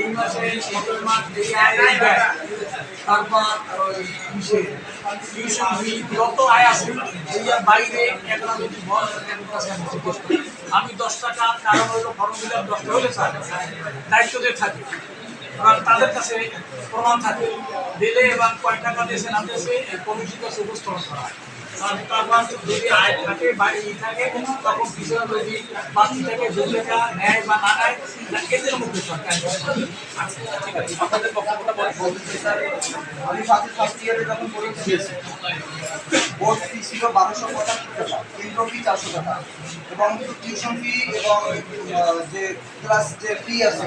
এই মাসে আয় তারপর টিউশন ফি যত আয় আছে এই বাইরে একটা যদি বল আমি দশ টাকা কারণ হলো ফর্ম দিলাম দশ টাকা হলে স্যার দায়িত্বদের থাকে এবং তাদের কাছে প্রমাণ থাকে দিলে এবং কয় টাকা দিয়েছে না এই কমিটির কাছে উপস্থাপন করা হয় যদি আয় থাকে বাইরে ই তখন যদি বাকি থেকে দু টাকা নেয় বা না নেয় এদের মধ্যে সরকার আপনাদের আমি ফার্স্ট ফার্স্ট ইয়ারে যখন দিয়েছি, বোর্ড ফি ছিল বারোশো পঁচাত্তর টাকা কেন্দ্র ফি চারশো টাকা, এবং টিউশন ফি এবং যে ক্লাস যে ফি আছে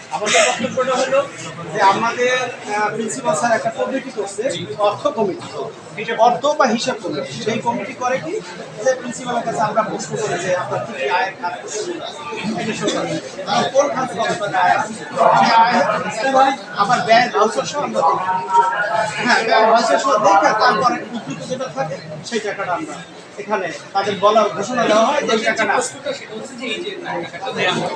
আমাদের বক্তব্যটা হলো যে আমাদের প্রিন্সিপাল স্যার একটা কমিটি করছে, অর্থ কমিটি। এটা অর্থ বা হিসাব কমিটি? সেই কমিটি করে কি যে প্রিন্সিপালের কাছে আমরা প্রশ্ন করি যে আপনার কি আয়ের কোন খাতে কত টাকা আয় আছে? ব্যয় আমরা। হ্যাঁ ব্যয় দেখে যেটা থাকে, সেই টাকাটা আমরা এখানে তাদের বলা ঘোষণা দেওয়া হয় যে টাকাটা দেওয়া হয়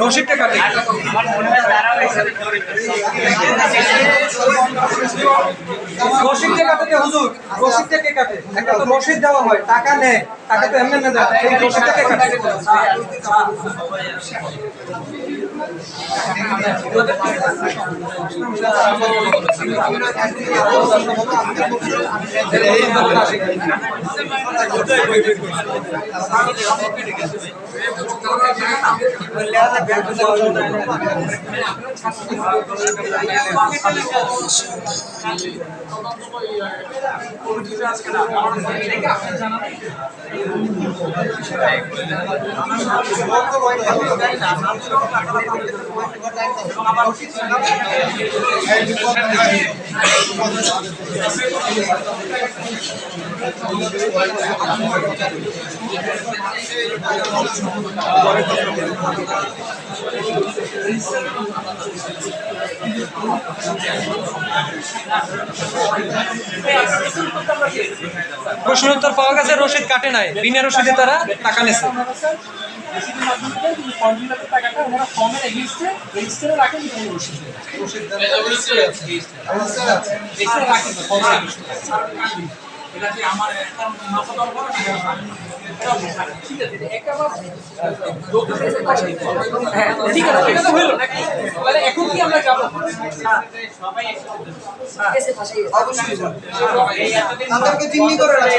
রসিদটা কাটে? রসিদ কে কাটে? হুজুর রসিদ কে কাটে? একটা তো রসিদ দেওয়া হয় টাকা নেয় টাকা তো এমনি না দেয় সেই রসিদ কে কাটে? জানাবেন প্রশ্ন উত্তর পাওয়া গেছে রসিদ কাটে নাই। বিনা রশিদে তারা টাকা নেছে এটা কি আমার একটা মাথা দর করে না? ঠিক আছে একেবারে হ্যাঁ ঠিক আছে এটা তো নাকি? তাহলে এখন কি আমরা যাব? সবাই অবশ্যই তাদেরকে জিম্মি করে রাখছে।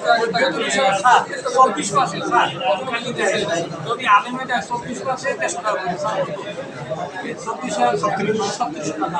যদি আলেমে দেয় চব্বিশ মাসে দেড়শো টাকা চব্বিশ ছত্রিশ টাকা